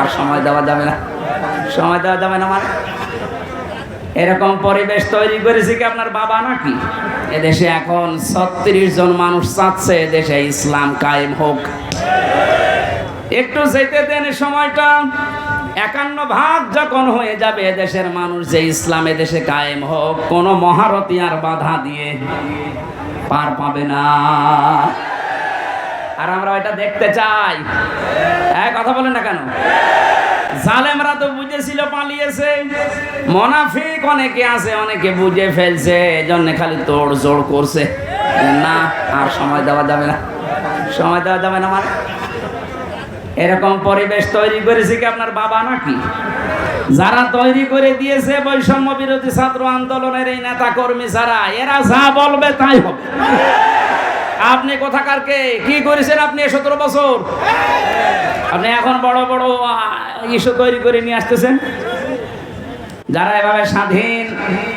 আর সময় দেওয়া যাবে না। সময় দেওয়া যাবে না মানে? এরকম পরিবেশ তৈরি করেছে কি আপনার বাবা নাকি? এদেশে এখন ছত্রিশ জন মানুষ চাচ্ছে এদেশে ইসলাম কায়েম হোক। একটু যেতে দেন সময়টা। একান্ন ভাগ যখন হয়ে যাবে এদেশের মানুষ যে ইসলাম এদেশে কায়েম হোক, কোনো মহারতি আর বাধা দিয়ে পার পাবে না। আর আমরা এটা দেখতে চাই। হ্যাঁ কথা বলেন না কেন? জালেমরা তো বুঝেছিল, পালিয়েছে। মোনাফিক অনেকে আছে, অনেকে বুঝে ফেলছে, এজন্য খালি তোড় জোড় করছে। না, আর সময় দেওয়া যাবে না। সময় দেওয়া যাবে না মানে? এরকম পরিবেশ তৈরি করেছে কি আপনার বাবা নাকি? যারা তৈরি করে দিয়েছে বৈষম্য বিরোধী ছাত্র আন্দোলনের এই নেতা কর্মী যারা, এরা যা বলবে তাই হবে। আপনি কোথাকার কে করেছেন আপনি সতেরো বছর? আপনি এখন বড় বড় ইস্যু তৈরি করে নিয়ে আসতেছেন? যারা এভাবে স্বাধীন,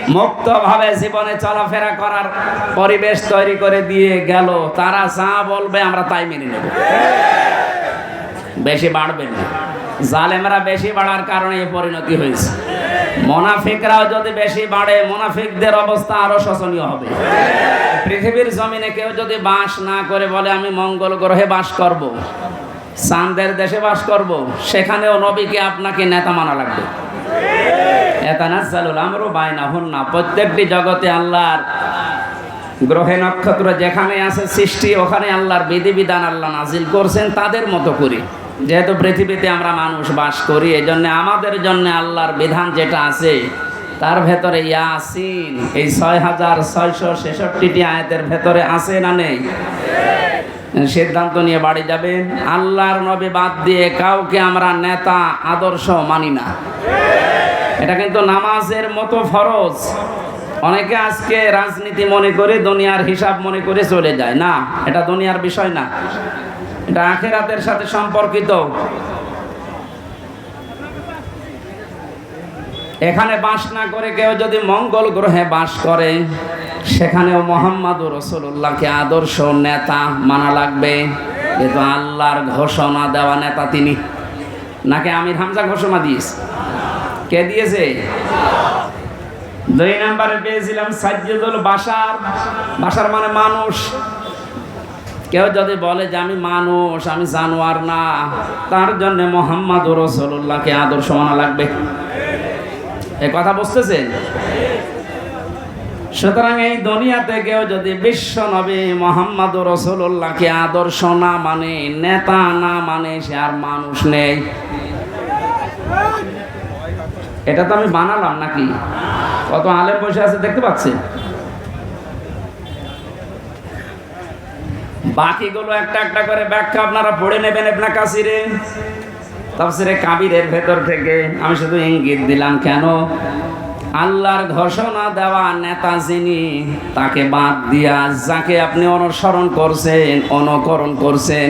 মুক্তভাবে জীবনে চলাফেরা করার পরিবেশ তৈরি করে দিয়ে গেল, তারা যা বলবে আমরা তাই মেনে নেব। বেশি বাড়বেন না। জালেমরা বেশি বাড়ার কারণে পরিণতি হয়েছে। মোনাফিকরাও যদি বেশি বাড়ে, মোনাফিকদের অবস্থা আরও শোচনীয় হবে পৃথিবীর জমিনে কেউ যদি বাস না করে বলে, আমি মঙ্গল গ্রহে বাস করব। চাঁদের দেশে বাস করব। সেখানেও নবীকে আপনাকে নেতা মানা লাগবে আমরু বাইনা হুন্না প্রত্যেকটি জগতে আল্লাহর গ্রহে নক্ষত্র যেখানে আছে সৃষ্টি, ওখানে আল্লাহর বিধিবিধান আল্লাহ নাজিল করছেন, তাদের মতো করি যেহেতু পৃথিবীতে আমরা মানুষ বাস করি এই জন্য আমাদের জন্য আল্লাহর বিধান যেটা আছে, তার ভেতরে ইয়াসিন। এই ছয় হাজার ছয়শো ছেষট্টিটি আয়াতের ভেতরে আছে না নেই? সিদ্ধান্ত নিয়ে বাড়ি যাবে আল্লাহর নবী বাদ দিয়ে কাউকে আমরা নেতা, আদর্শ মানি না। এটা কিন্তু নামাজের মতো ফরজ। অনেকে আজকে রাজনীতি মনে করে, দুনিয়ার হিসাব মনে করে চলে যায়। না, এটা দুনিয়ার বিষয় না। এটা আখেরাতের সাথে সম্পর্কিত। এখানে বাস না করে কেউ যদি মঙ্গল গ্রহে বাস করে, সেখানেও মোহাম্মদ রসুল্লাহকে আদর্শ নেতা মানা লাগবে। কিন্তু আল্লাহর ঘোষণা দেওয়া নেতা তিনি। নাকি আমির হামজা ঘোষণা দিয়েছে? কে দিয়েছে? দুই নাম্বারে পেয়েছিলাম সাজ্জুদুল বাসার বাসার মানে মানুষ। কেউ যদি বলে যে আমি মানুষ, আমি জানোয়ার না, তার জন্য মোহাম্মদ রসুল্লাহকে আদর্শ মানা লাগবে। এ কথা বুঝতেছেন? সুতরাং এই দুনিয়াতে কেউ যদি বিশ্ব নবী মোহাম্মদ রসুল্লাহকে আদর্শ না মানে নেতা না মানে সে আর মানুষ নেই। এটা তো আমি বানালাম নাকি? কত আলেম বসে আছে দেখতে পাচ্ছেন? বাকিগুলো একটা একটা করে ব্যাখ্যা আপনারা পড়ে নেবেন আপনার কাছিরে তাফসিরে কাবিরের ভেতর থেকে আমি শুধু ইঙ্গিত দিলাম, কেন? আল্লাহর ঘোষণা দেওয়া নেতা যিনি, তাকে বাদ দিয়া যাকে আপনি অনুসরণ করছেন, অনুকরণ করছেন,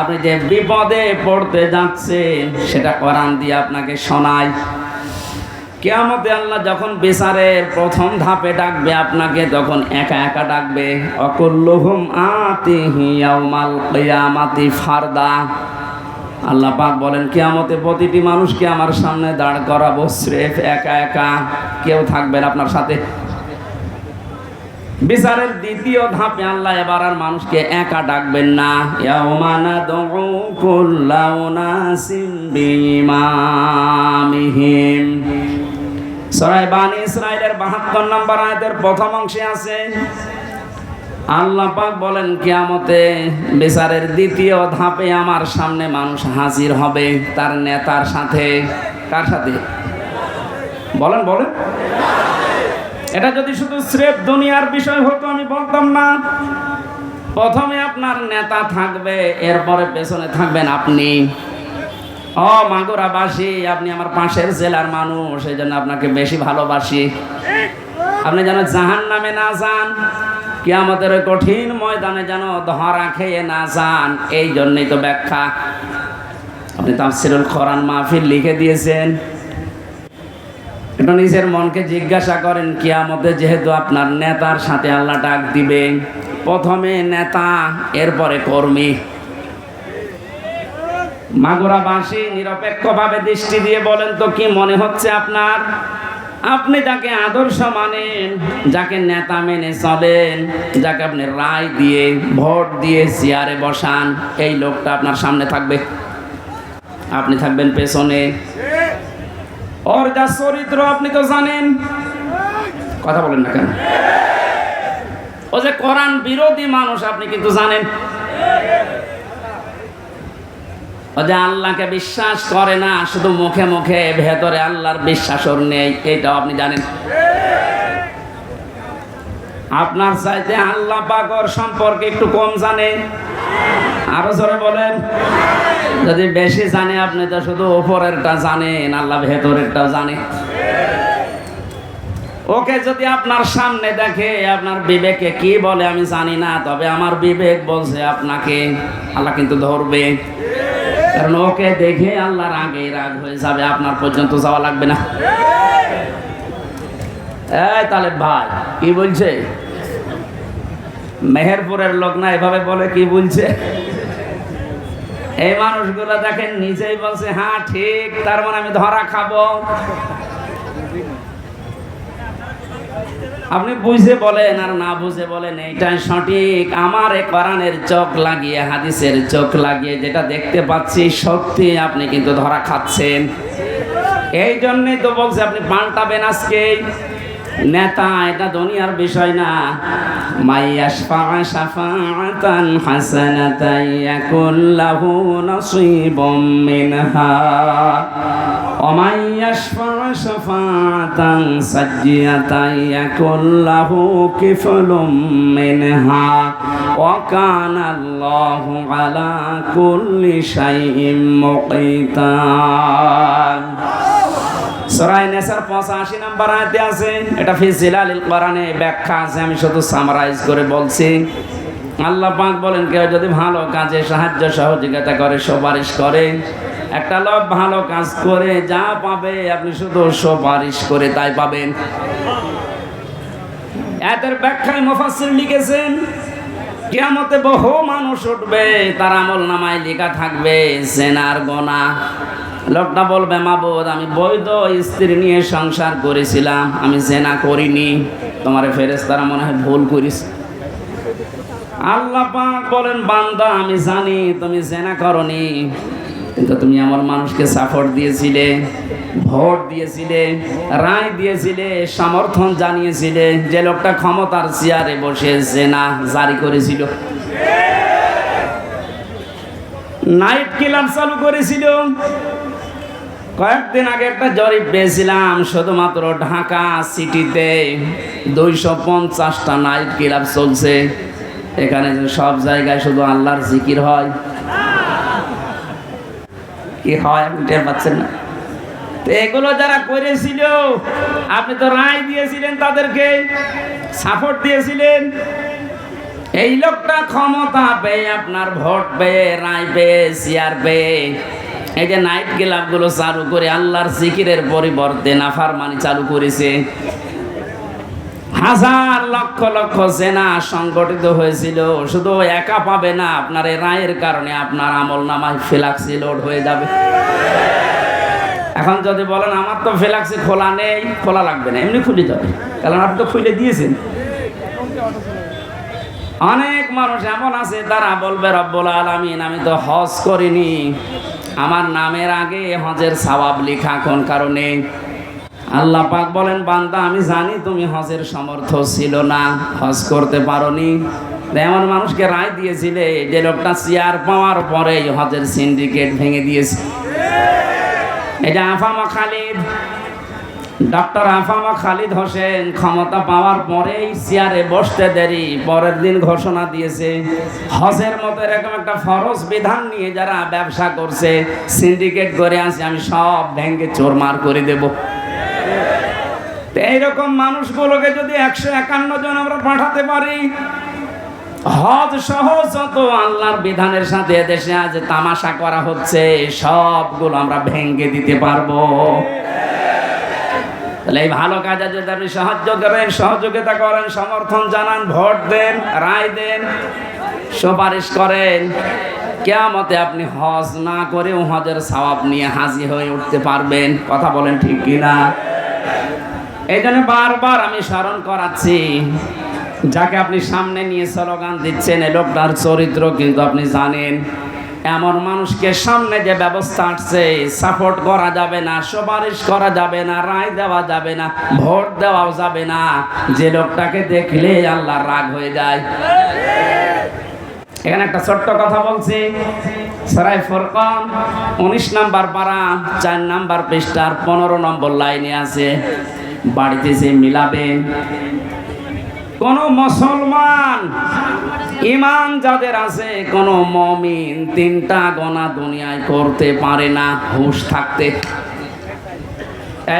আপনি যে বিপদে পড়তে যাচ্ছেন, সেটা কোরআন দিয়ে আপনাকে শোনায়। কেয়ামতে আল্লাহ যখন বিচারের প্রথম ধাপে ডাকবে, আপনাকে তখন একা একা ডাকবে। অকুল্লুহুম আতিহি ইয়াউমাল কিয়ামাতি ফারদা। আল্লাহ পাক বলেন, কেয়ামতে প্রতিটি মানুষকে আমার সামনে দাঁড় করাবো, স্রেফ একা একা। কেউ থাকবেন আপনার সাথে। বিচারের দ্বিতীয় ধাপে আল্লাহ এবার আর মানুষকে একা ডাকবেন না। ইয়াউমানা দুউ কুল্লা উনাসিম বিইমামিহিম। সরাই বানি ইসরায়েলের বাহাত্তর নম্বর আয়াতের প্রথম অংশে আছে, আল্লাহ পাক বলেন, কিয়ামতে বিচারের দ্বিতীয় ধাপে আমার সামনে মানুষ হাজির হবে, তার নেতার সাথে। কার সাথে? বলেন বলেন। এটা যদি শুধু স্রেফ দুনিয়ার বিষয় হতো, আমি বলতাম না। প্রথমে আপনার নেতা থাকবে, এরপরে পেছনে থাকবেন আপনি। ও মাগুরাবাসী, আপনি আমার পাশের জেলার মানুষ, এই জন্য আপনাকে বেশি ভালোবাসি। আপনি যেন জাহান নামে না যান কি আমাদের কঠিন ময়দানে যেন ধরা খেয়ে না যান, এই জন্যই তো ব্যাখ্যা। আপনি তাফসিরুল কোরআন মাহফিল লিখে দিয়েছেন। একটু নিজের মনকে জিজ্ঞাসা করেন, কিয়ামতে যেহেতু আপনার নেতার সাথে আল্লাহ ডাক দিবে, প্রথমে নেতা, এরপরে কর্মী। মাগুরাবাসী নিরপেক্ষভাবে দৃষ্টি দিয়ে বলেন তো, কি মনে হচ্ছে আপনার? আপনি যাকে আদর্শ মানেন, যাকে নেতা মেনে চলেন, যাকে আপনি রায় দিয়ে, ভোট দিয়ে চেয়ারে বসান, এই লোকটা আপনার সামনে থাকবে। আপনি থাকবেন পেছনে। ওর যা চরিত্র আপনি তো জানেন। কথা বলেন না কেন? ও যে কোরআন বিরোধী মানুষ আপনি কিন্তু জানেন। যে আল্লাহকে বিশ্বাস করে না, শুধু মুখে মুখে ভেতরে আল্লাহর বিশ্বাস ওর নেই, এইটাও আপনি জানেন। আপনার চাইতে আল্লাহ পাকর সম্পর্কে একটু কম জানে। আরও জোরে বলেন। যদি বেশি জানে, আপনি তো শুধু উপরেরটা জানেন, আল্লাহ ভেতরেরটা জানে। ওকে যদি আপনার সামনে দেখে, আপনার বিবেকে কি বলে আমি জানি না, তবে আমার বিবেক বলছে আপনাকে, আল্লাহ কিন্তু ধরবে। কারণ ওকে দেখে আল্লাহর আগে রাগ হয়ে যাবে, আপনার পর্যন্ত যাওয়া লাগবে না। এই তাহলে ভাই, কি বলছে? মেহেরপুরের লোক না এভাবে বলে, কি বলছে? এই মানুষগুলো দেখেন, নিজেই বলছে হ্যাঁ ঠিক, তার মানে আমি ধরা খাব। আপনি বুঝে বলেন আর না বুঝে বলেন, এইটাই সঠিক। আমার এ কোরআনের চোখ লাগিয়ে, হাদিসের চোখ লাগিয়ে যেটা দেখতে পাচ্ছি, সত্যি আপনি কিন্তু ধরা খাচ্ছেন। এই জন্যই তো বলছে, আপনি পাল্টাবেন আজকে নেতা এটা দুনিয়ার বিষয় না। মাইয়াশফা শাফাআতান হাসানাতান ইয়াকুল্লাহু নসিবুম মিনহা। ওমাইয়াশফা শাফাআতান সাজ্জিয়াতান ইয়াকুল্লাহু কিফলুম মিনহা। ওয়া কানাল্লাহু আলা কুল্লি শাইইন মুকীতা। সরাই নেসার পঁচাশি নাম্বার আয়াতে আছে, এটা ফিজিলালিল কোরআনে ব্যাখ্যা আছে, আমি শুধু সামারাইজ করে বলছি। আল্লাহ পাক বলেন, কেউ যদি ভালো কাজে সাহায্য সহযোগিতা করে, সুপারিশ করে, একটা লোক ভালো কাজ করে, যা পাবে, আপনি শুধু সুপারিশ করে তাই পাবেন। এদের ব্যাখ্যায় মুফাসসির লিখেছেন, কিয়ামতে বহু মানুষ উঠবে, তার আমল নামায় লেখা থাকবে, জেনার গোনা। লোকটা বলবে মাবুদ আমি বৈধ স্ত্রী নিয়ে সংসার করেছিলাম, আমি জেনা করিনি। তোমার ফেরেস তারা মনে হয় ভুল করিস আল্লাহ পাক বলেন, বান্দা, আমি জানি তুমি জেনা করনি, কিন্তু তুমি আমার মানুষকে সাপোর্ট দিয়েছিলে, ভোট দিয়েছিলে, রায় দিয়েছিলে, সমর্থন জানিয়েছিলে যে লোকটা ক্ষমতার চেয়ারে বসে জেনা জারি করেছিল। নাইট কিলার চালু করেছিল। কয়েকদিন আগে একটা জরিপ পেয়েছিলাম, শুধুমাত্র ঢাকা সিটিতে দুইশো পঞ্চাশটা নাইট ক্লাব চলছে। এখানে সব জায়গায় শুধু আল্লাহর জিকির হয়। কি হয় আপনি টের পাচ্ছেন না। তো এগুলো যারা করেছিল, আপনি তো রায় দিয়েছিলেন তাদেরকে সাপোর্ট দিয়েছিলেন। এই লোকটা ক্ষমতা পেয়ে, আপনার ভোট পেয়ে, রায় পেয়ে চেয়ার পেয়ে এই যে নাইট ক্লাবগুলো চালু করে আল্লাহর জিকিরের পরিবর্তে নাফারমানি চালু করেছে। হাজার লক্ষ লক্ষ সেনা সংগঠিত হয়েছিল, শুধু একা পাবে না, আপনার এই রায়ের কারণে আপনার আমল নামায় ফেলাক্সি লোড হয়ে যাবে। এখন যদি বলেন, আমার তো ফেলাক্সি খোলা নেই খোলা লাগবে না, এমনি খুলে যাবে। কারণ আপনি তো খুলে দিয়েছেন। অনেক মানুষ এমন আছে, তারা বলবে রব্বুল আলামিন, আমি তো হজ করিনি। আমার নামের আগে এ হজের সওয়াব লেখা কোন কারণে? আল্লাহ পাক বলেন, বান্দা, আমি জানি তুমি হজের সমর্থ ছিল না, হজ করতে পারোনি। এমন মানুষকে রায় দিয়েছিলে যে লোকটা চেয়ার পাওয়ার পরেই হজের সিন্ডিকেট ভেঙে দিয়েছে। এটা আফামা খালিদ। ডক্টর আফামা খালিদ হোসেন ক্ষমতা পাওয়ার পরেই চেয়ারে বসতে দেরি, পরের দিন ঘোষণা দিয়েছে। হজের মতো এরকম একটা ফরজ বিধান নিয়ে যারা ব্যবসা করছে সিন্ডিকেট করে আছে, আমি সব ব্যাংকে চোরমার করে দেব। এইরকম মানুষগুলোকে যদি একশো একান্ন জন আমরা পাঠাতে পারি, হজ সহ যত আল্লাহর বিধানের সাথে দেশে আজ তামাশা করা হচ্ছে, সবগুলো আমরা ভেঙ্গে দিতে পারব। তাহলে এই ভালো কাজে যদি আপনি সাহায্য করেন, সহযোগিতা করেন, সমর্থন জানান, ভোট দেন, রায় দেন, সুপারিশ করেন, কেয়ামতে আপনি হজ না করেও হজের সওয়াব নিয়ে হাজির হয়ে উঠতে পারবেন। কথা বলেন ঠিক কিনা? এই জন্য বারবার আমি স্মরণ করাচ্ছি, যাকে আপনি সামনে নিয়ে স্লোগান দিচ্ছেন, এই লোকটার চরিত্র কিন্তু আপনি জানেন। এমন মানুষকে সামনে যে ব্যবস্থা আসছে সাপোর্ট করা যাবে না, সুপারিশ করা যাবে না, রায় দেওয়া যাবে না, ভোট দেওয়াও যাবে না। যে লোকটাকে দেখলে আল্লাহর রাগ হয়ে যায়। এখানে একটা ছোট্ট কথা বলছি। সরাই ফরকান, উনিশ নাম্বার পারা চার নাম্বার পৃষ্ঠার পনেরো নম্বর লাইনে আছে। বাড়িতে সে মিলাবে, কোন মুসলমান ইমান যাদের আছে, কোন মমিন তিনটা গনা দুনিয়ায় করতে পারে না, হুশ থাকতে।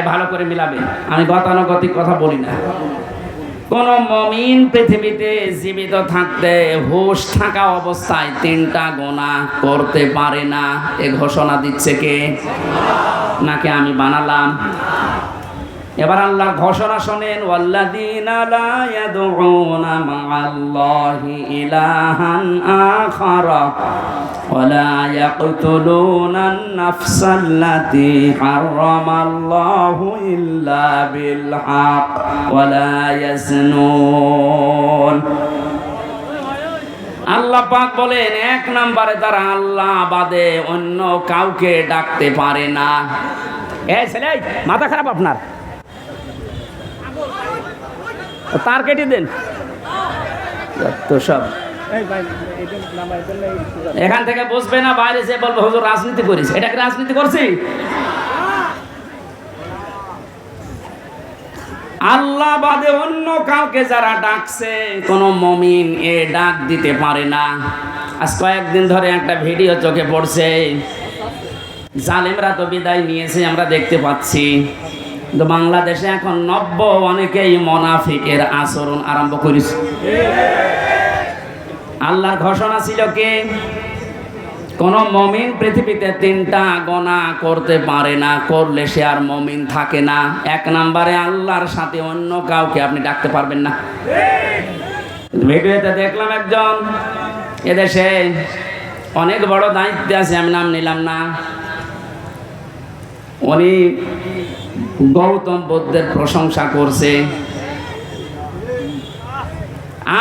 ভালো করে মিলাবে। আমি গতানুগতিক কথা বলি না। কোন মমিন পৃথিবীতে জীবিত থাকতে, হুশ থাকা অবস্থায় তিনটা গোনা করতে পারে না। এ ঘোষণা দিচ্ছে কে? নাকি আমি বানালাম? এবার আল্লাহর ঘোষণা শোনেন ওয়াল্লাযীনা লা ইয়াদউনা মা'আল্লাহি ইলাহান আখারা ولا يقتلون النفس التي حرم الله إلا بالحق ولا يزنون আল্লাহ পাক বলেন এক নম্বরে তারা আল্লাহ বাদে অন্য কাউকে ডাকতে পারে না এ ছেলে এই, মাথা খারাপ আপনার তার কেটে দেন। তো সব। এখান থেকে বুঝবে না, বাইরে যে বলব, হুজুর, রাজনীতি করিস। এটা কি রাজনীতি করছি? আল্লাহ বাদে অন্য কাউকে যারা ডাকছে, কোন মমিন এ ডাক দিতে পারে না। আজ কয়েকদিন ধরে একটা ভিডিও চোখে পড়ছে। জালেমরা তো বিদায় নিয়েছে, আমরা দেখতে পাচ্ছি। কিন্তু বাংলাদেশে এখন নব্য অনেকেই মনাফিকের আচরণ আরম্ভ করেছে। আল্লাহর ঘোষণা ছিল কি? কোন মমিন পৃথিবীতে তিনটা গণা করতে পারে না, করলে সে আর মমিন থাকে না। এক নাম্বারে আল্লাহর সাথে অন্য কাউকে আপনি ডাকতে পারবেন না। ভিডিওতে দেখলাম একজন, এদেশে অনেক বড় দায়িত্বে আছে, আমি নাম নিলাম না। উনি গৌতম বুদ্ধের প্রশংসা করছে।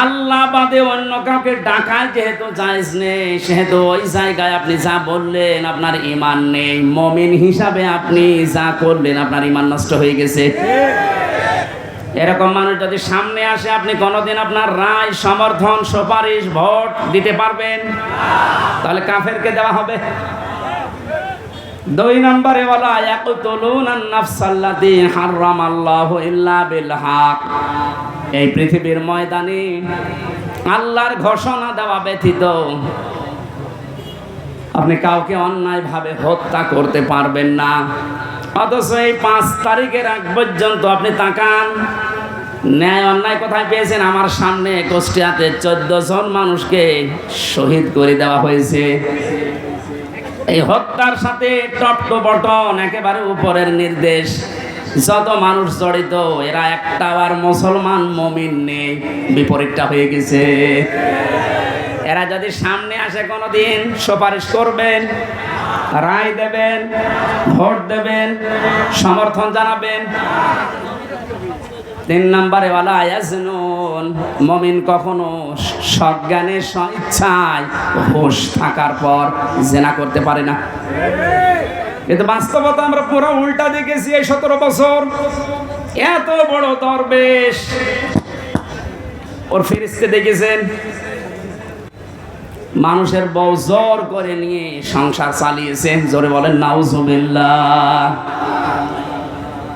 আল্লাহ বাদে অন্য কাউকে ডাকায় যেহেতু জায়েজ নেই, সেহেতু ওই জায়গায় আপনি যা বললেন আপনার ইমান নেই। মমিন হিসাবে আপনি যা করলেন আপনার ইমান নষ্ট হয়ে গেছে। এরকম মানুষ যদি সামনে আসে, আপনি কোনোদিন আপনার রায়, সমর্থন, সুপারিশ, ভোট দিতে পারবেন? তাহলে কাফেরকে দেওয়া হবে। দুই নম্বরে বলা, ইয়াকুতুলুন আন-নাফসাল্লাতী হারামাল্লাহু ইল্লা বিল হক। এই পৃথিবীর ময়দানে আল্লাহর ঘোষণা দেওয়া ব্যতীত আপনি কাউকে অন্যায়ভাবে হত্যা করতে পারবেন না। অথচ এই পাঁচ তারিখের আগ পর্যন্ত আপনি তাকান, ন্যায় অন্যায় কোথায় পেয়েছেন? আমার সামনে কুষ্টিয়াতে চোদ্দ জন মানুষকে শহীদ করে দেওয়া হয়েছে। এই হত্যার সাথে টপ বটন একেবারে উপরের নির্দেশ। যত মানুষ জড়িত, এরা একটা আর মুসলমান মমিন নেই। বিপরীতটা হয়ে গেছে। এরা যদি সামনে আসে কোনোদিন, সুপারিশ করবেন, রায় দেবেন, ভোট দেবেন, সমর্থন জানাবেন তিন নম্বরে ওয়ালা ইয়াজনুন মমিন কখনো সজ্ঞানে স্বইচ্ছায় হুশ থাকার পর জেনা করতে পারে না। কিন্তু বাস্তবতা, আমরা পুরো উল্টা দেখেছি এই সতেরো বছর। এত বড় দরবেশ। ওর ফিরিস্তে দেখেছেন? মানুষের বউ জোর করে নিয়ে সংসার চালিয়েছে। জোরে বলেন, নাউজুবিল্লাহ।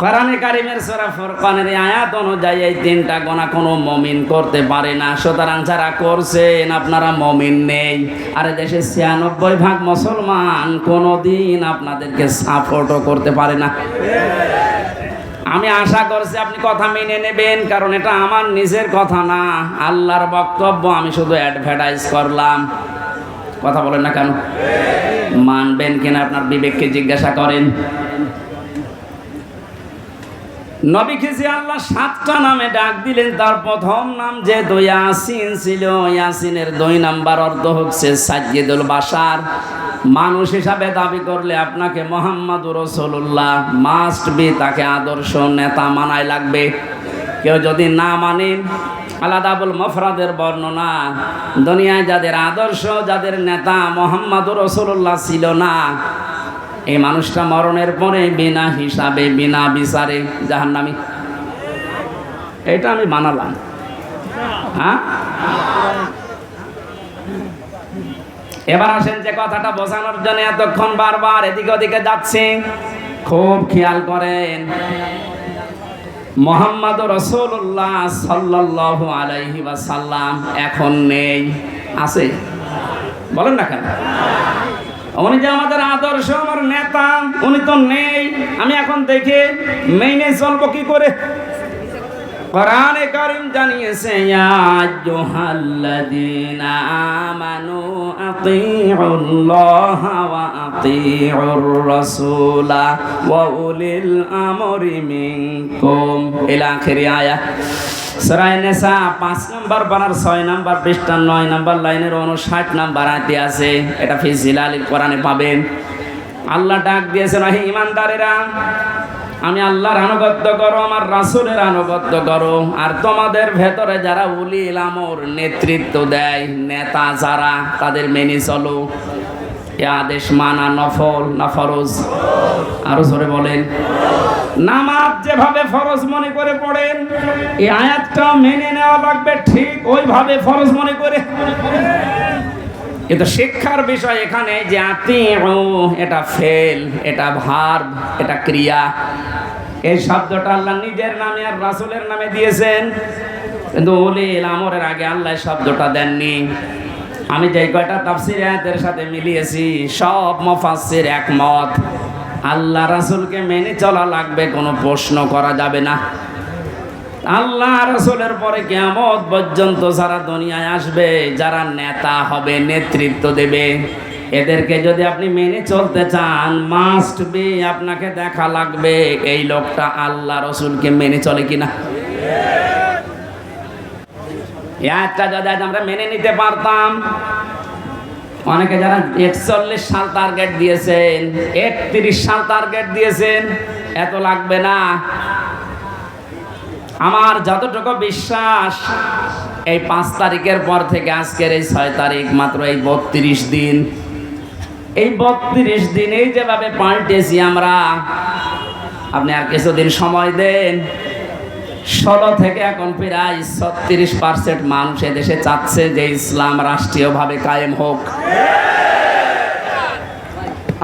কোরআনে কারিমের সূরা ফুরকানের আয়াত অনুযায়ী এই তিনটা গোনা কোনো মমিন করতে পারে না। সুতরাং যারা করছেন, আপনারা মমিন নেই। আর দেশে ছিয়ানব্বই ভাগ মুসলমান কোনোদিন আপনাদেরকে সাপোর্টও করতে পারে না। আমি আশা করছি আপনি কথা মেনে নেবেন, কারণ এটা আমার নিজের কথা না। আল্লাহর বক্তব্য আমি শুধু অ্যাডভার্টাইজ করলাম। কথা বলেন না কেন? মানবেন কিনা? আপনার বিবেককে জিজ্ঞাসা করেন। নবীকে যে আল্লাহ সাতটা নামে ডাক দিলেন, তার প্রথম নাম যে ইয়াসিন ছিল, ইয়াসিনের দুই নাম্বার অর্থ হচ্ছে সাজ্জেদুল বাসার মানুষ হিসাবে দাবি করলে আপনাকে মোহাম্মদ রসুল্লাহ মাস্ট বি তাকে আদর্শ নেতা মানায় লাগবে। কেউ যদি না মানেন আলাদাবুল মফরাদের বর্ণনা, দুনিয়ায় যাদের আদর্শ, যাদের নেতা মোহাম্মদ রসুল্লাহ ছিল না এই মানুষটা মরণের পরে বিনা হিসাবে, বিনা বিচারে জাহান্নামি। এটা আমি মানালাম। হ্যাঁ? এবার আসেন যে কথাটা বোঝানোর জন্য এতক্ষণ বারবার এদিকে ওদিকে যাচ্ছে। খুব খেয়াল করেন, মোহাম্মদ রসুল্লাহ সাল্লাহ আলাইহি সাল্লাম এখন নেই, আছে? বলেন না কেন? উনি যে আমাদের আদর্শ, আমার নেতা, উনি তো নেই। আমি এখন দেখে মেনে চলবো কি করে? কোরআনে জানিয়েছে, ইয়া আইয়ুহাল্লাযীনা সরাই নেশা, পাঁচ নম্বর বানার, ছয় নম্বর পৃষ্ঠা, নয় নম্বর লাইনের উনষাট নম্বর আয়তে আছে। এটা ফিজিল আলীর কোরআনে পাবেন। আল্লাহ ডাক দিয়েছেন হে ইমানদারেরা আমি আল্লাহর আনুগত্য করো, আমার রাসুলের আনুগত্য করো। আর তোমাদের ভেতরে যারা উলিল আমর নেতৃত্ব দেয়, নেতা যারা, তাদের মেনে চলো। এ আদেশ মানা নফল, না ফরজ। আরও জোরে বলেন। নামাজ যেভাবে ফরজ মনে করে পড়েন এই আয়াতটা মেনে নেওয়া লাগবে ঠিক ওইভাবে ফরজ মনে করে। কিন্তু শিক্ষার বিষয় এখানে, যে আতি এটা ফেল, এটা ভার্ব, এটা ক্রিয়া। এই শব্দটা আল্লাহ নিজের নামে আর রাসুলের নামে দিয়েছেন। কিন্তু ওলিল আমরের আগে আল্লাহ শব্দটা দেননি। আমি যে কয়টা তাফসির আয়াতের সাথে মিলিয়েছি, সব মফাসির একমত। আল্লাহ রাসুলকে মেনে চলা লাগবে, কোনো প্রশ্ন করা যাবে না। আল্লাহ রসুলের পরে কেমন পর্যন্ত যারা দুনিয়ায় আসবে, যারা নেতা হবে, নেতৃত্ব দেবে। এদেরকে যদি আপনি মেনে চলতে চান মাস্ট বি আপনাকে দেখা লাগবে, এই লোকটা আল্লাহ রসুলকে মেনে চলে কিনা। একটা যদি আমরা মেনে নিতে পারতাম। অনেকে যারা একচল্লিশ সাল টার্গেট দিয়েছেন, একত্রিশ সাল টার্গেট দিয়েছেন, এত লাগবে না। আমার যতটুকু বিশ্বাস, এই পাঁচ তারিখের পর থেকে আজকের এই ছয় তারিখ মাত্র এই বত্রিশ দিন। এই বত্রিশ দিন এই যেভাবে পাল্টেছি আমরা, আপনি আর কিছুদিন সময় দেন। ষোলো থেকে এখন প্রায় ছত্রিশ পার্সেন্ট মানুষ এদেশে চাচ্ছে যে ইসলাম রাষ্ট্রীয়ভাবে কায়েম হোক।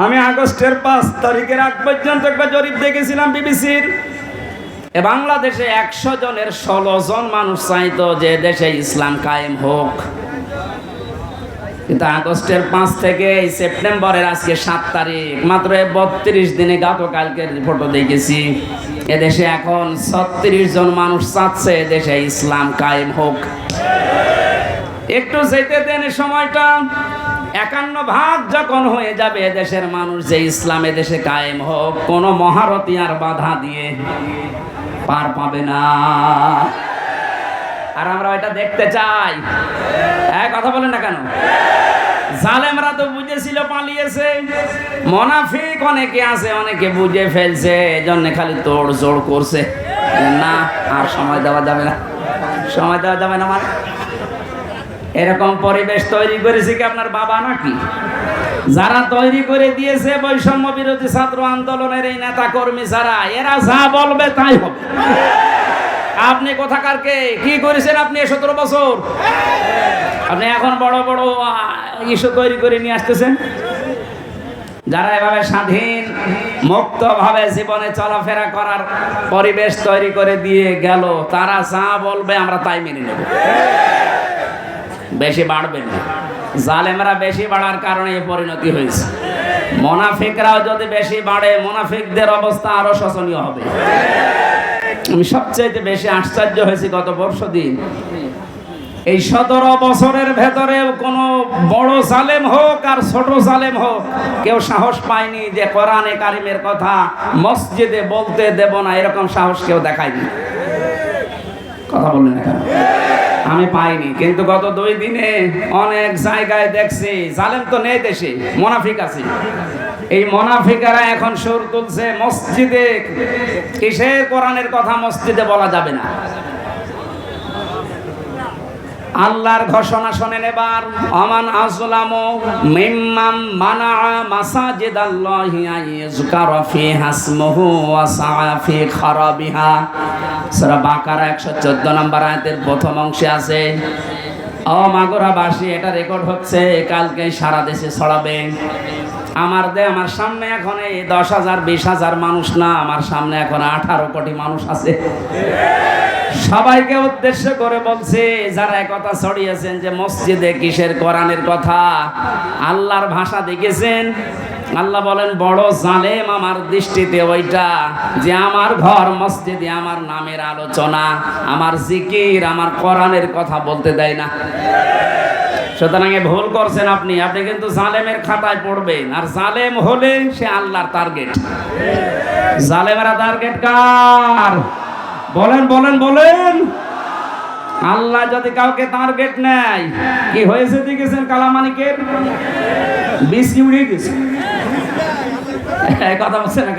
আমি আগস্টের পাঁচ তারিখের আগ পর্যন্ত একবার জরিপ দেখেছিলাম বিবিসির। এ বাংলাদেশে একশো জনের ষোলো জন মানুষ চাইতো যে দেশে ইসলাম কায়েম হোক। কিন্তু আগস্টের পাঁচ থেকে এই সেপ্টেম্বরের আজকে সাত তারিখ মাত্র বত্রিশ দিনে গতকালকের ফটো দেখেছি। এদেশে এখন ছত্রিশ জন মানুষ চাচ্ছে দেশে ইসলাম কায়েম হোক। একটু যেতে দেন সময়টা। একান্ন ভাগ যখন হয়ে যাবে দেশের মানুষ যে ইসলাম দেশে কায়েম হোক, কোনো মহারতী আর বাধা দিয়ে পার পাবে না। আর আমরা ওইটা দেখতে চাই। হ্যাঁ কথা বলেন না কেন? জালেমরা তো বুঝেছিল, পালিয়েছে। মোনাফিক অনেকে আছে, অনেকে বুঝে ফেলছে, এজন্য খালি তোড় জোড় করছে। না, আর সময় দেওয়া যাবে না। সময় দেওয়া যাবে না মানে? এরকম পরিবেশ তৈরি করেছে কি আপনার বাবা নাকি? যারা তৈরি করে দিয়েছে বৈষম্য বিরোধী ছাত্র আন্দোলনের এই নেতা কর্মী যারা, এরা যা বলবে তাই হবে। আপনি কোথাকারকে? কি করেছেন আপনি সতেরো বছর? আপনি এখন বড় বড় ইস্যু তৈরি করে নিয়ে আসতেছেন? যারা এভাবে স্বাধীন, মুক্তভাবে জীবনে চলাফেরা করার পরিবেশ তৈরি করে দিয়ে গেল, তারা যা বলবে আমরা তাই মেনে নেব। বেশি বাড়বে না। জালেমরা বেশি বাড়ার কারণে এই পরিণতি হয়েছে। মোনাফিকরাও যদি বেশি বাড়ে, মোনাফিকদের অবস্থা আরও শোচনীয় হবে। আমি সবচেয়ে বেশি আশ্চর্য হয়েছি গত বর্ষ দিন এই সতেরো বছরের ভেতরে কোনো বড় জালেম হোক আর ছোট জালেম হোক, কেউ সাহস পায়নি যে কোরআনে কারিমের কথা মসজিদে বলতে দেব না, এরকম সাহস কেউ দেখায়নি। কথা বললেন আমি পাইনি, কিন্তু গত দুই দিনে অনেক জায়গায় দেখছি, জালেম তো নেই দেশে, মোনাফিক আছে। এই মোনাফিকেরা এখন সুর তুলছে মসজিদে। কিসের কোরআনের কথা মসজিদে বলা যাবে না? আল্লাহর ঘোষণা শোনেন এবার আমান আজলামু মিম্মাম মানা মাসাজিদ আল্লাহি আইযকারা ফিহা ইসমুহু ওয়া সাআ ফি খারাবিহা। সূরা বাকারা 114 নম্বর আয়াতের প্রথম অংশে আছে, ও মাগুরাবাসী, এটা রেকর্ড হচ্ছে কালকে সারা দেশে ছড়াবে। আমার দে, আমার সামনে এখন এই দশ হাজার, বিশ হাজার মানুষ না, আমার সামনে এখন আঠারো কোটি মানুষ আছে। সবাইকে উদ্দেশ্য করে বলছে, যারা কথা ছড়িয়েছেন যে মসজিদে কিসের কোরআনের কথা, আল্লাহর ভাষা দেখেছেন? আল্লাহ বলেন, বড় জালেম আমার দৃষ্টিতে ওইটা যে আমার ঘর, মসজিদে আমার নামের আলোচনা, আমার জিকির, আমার কোরআনের কথা বলতে দেয় না। সুতরাং ভুল করছেন আপনি। আপনি কিন্তু জালেমের খাতায় পড়বেন। আর জালেম হলে সে আল্লাহর টার্গেট জালেমেরা টার্গেট কার? বলেন বলেন বলেন। আল্লাহ যদি কাউকে টার্গেট নেয়, কি হয়েছে দেখেছেন কালামানিকের? বৃষ্টি উড়িয়ে গেছে কথা বলছে না?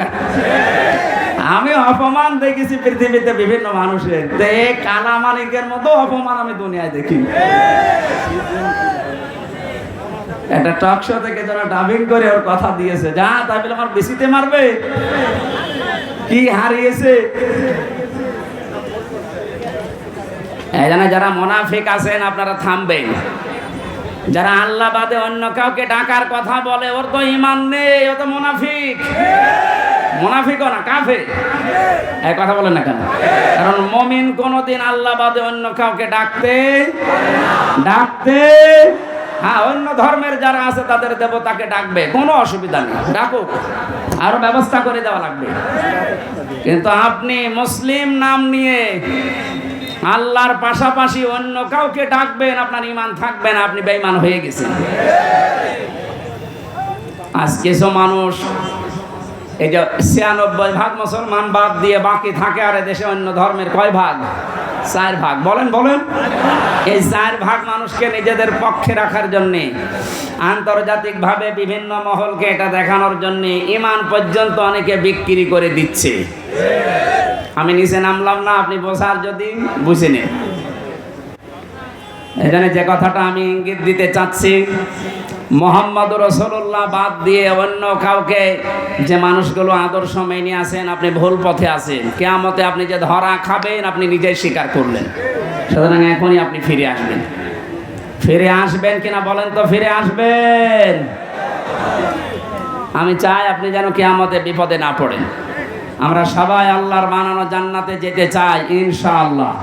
আমি অপমান দেখেছি পৃথিবীতে বিভিন্ন মানুষের। তো এই কালামানিকের মতো অপমান আমি দুনিয়ায় দেখি। একটা টক শো থেকে যারা ডাবিং করে ওর কথা দিয়েছে, যা তাই বলে আমার বেশিতে মারবে। কি হারিয়েছে? জন্য যারা মোনাফিক আছেন, আপনারা থামবেন। যারা আল্লাহ বাদে অন্য কাউকে ডাকার কথা বলে, ওর তো ইমান নেই, ও তো মোনাফিক। মোনাফিকও না কাফে এই কথা বলেন না কেন? কারণ মমিন কোনোদিন আল্লাহ বাদে অন্য কাউকে ডাকতে ডাকতে হ্যাঁ অন্য ধর্মের যারা আছে তাদের দেবতাকে ডাকবে। কোনো অসুবিধা নেই, ডাকুক। আরও ব্যবস্থা করে দেওয়া লাগবে। কিন্তু আপনি মুসলিম নাম নিয়ে আল্লাহর পাশাপাশি অন্য কাউকে ডাকবেন, আপনার ইমান থাকবে না, আপনি বেঈমান হয়ে গেছেন। আজ কিছু মানুষ এই যে ছিয়ানব্বই ভাগ মুসলমান বাদ দিয়ে বাকি থাকে আর দেশে অন্য ধর্মের কয় ভাগ? চার ভাগ। বলেন বলেন। এই চার ভাগ মানুষকে নিজেদের পক্ষে রাখার জন্যে, আন্তর্জাতিকভাবে বিভিন্ন মহলকে এটা দেখানোর জন্যে ইমান পর্যন্ত অনেকে বিক্রি করে দিচ্ছে। আমি নিচে নামলাম না, আপনি বোঝার যদি বুঝে নেন। এখানে যে কথাটা আমি ইঙ্গিত দিতে চাচ্ছি মোহাম্মদ রসুল্লাহ বাদ দিয়ে অন্য কাউকে যে মানুষগুলো আদর্শ মেনে আছেন, আপনি ভুল পথে আছেন। কেয়ামতে আপনি যে ধরা খাবেন, আপনি নিজেই স্বীকার করলেন। সুতরাং এখনই আপনি ফিরে আসবেন। ফিরে আসবেন কিনা বলেন তো, ফিরে আসবেন। আমি চাই আপনি যেন কেয়ামতে বিপদে না পড়েন। আমরা সবাই আল্লাহর বানানো জান্নাতে যেতে চাই, ইনশাআল্লাহ।